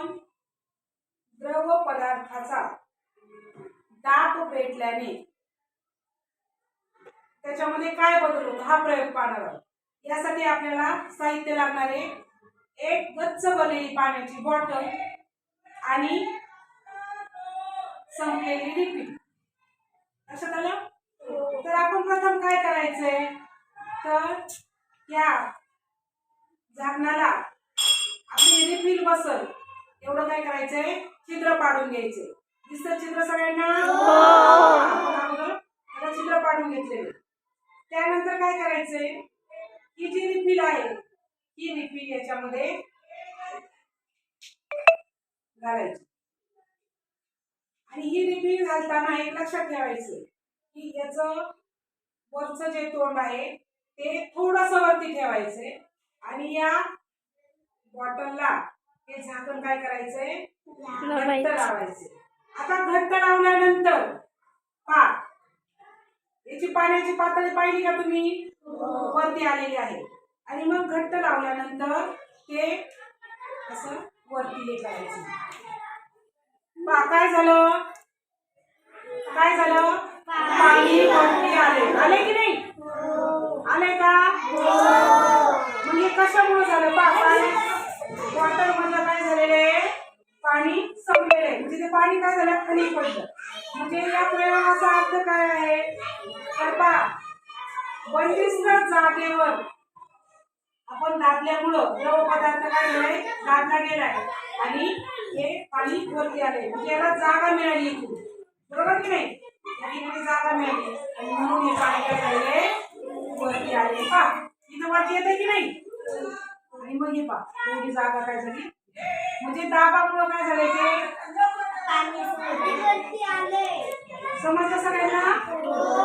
आपण द्रव पदार्थाचा दाब पेटल्याने त्याच्यामध्ये काय बदल होतो हा प्रयोग पाहणार आहोत. यासाठी आपल्याला साहित्य लागणारे एक गच्च बनलेली पाण्याची बॉटल आणि संपलेली रिपीट लक्षात आलं? तर आपण प्रथम काय करायचंय? तर या झाकणाला आपली रिफिल बसल एवढं काय करायचंय? छिद्र पाडून घ्यायचे दिसतं छिद्र सगळ्यांना? त्याला छिद्र पाडून घेतलेले त्यानंतर काय करायचंय? ही जी रिफिल आहे ही रिफिल याच्यामध्ये घालायची. आणि ही रिफिल घालताना एक लक्षात ठेवायचं की याचं वरचं जे तोंड आहे ते थोडस वरती ठेवायचंय. आणि या बॉटलला झाकण काय करायचंय? घट्ट लावायचे आता घट्ट लावल्यानंतर पा याची पाण्याची पातळी पाहिली का तुम्ही? वरती आलेली आहे. आणि मग घट्ट लावल्यानंतर ते असं वरती हे करायचं. पा काय झालं? काय झालं? पाणी वरती आले. आले की नाही? आले का? हे. कशामुळे झालं? पा पाणी वॉटर मधलं काय झालेलं आहे पाणी संपलेलं आहे म्हणजे ते पाणी काय झालं खाली पडलं. म्हणजे या प्रयोगाचा अर्थ काय आहे? तर पा बंदिस्त जागेवर आपण दाबल्यामुळं द्रव पदार्थ काय झालाय दाबला गेलाय आणि हे पाणी वरती आले म्हणजे याला जागा मिळाली इथून. बरोबर की नाही? या ठिकाणी जागा मिळाली. आणि म्हणून हे पाणी काय झालेले वरती आले पा इथं वरती येते की नाही? आणि मग हे पा जागा काय झाली? म्हणजे दाबामुळं काय झालंय ते? समजलं सगळ्यांना?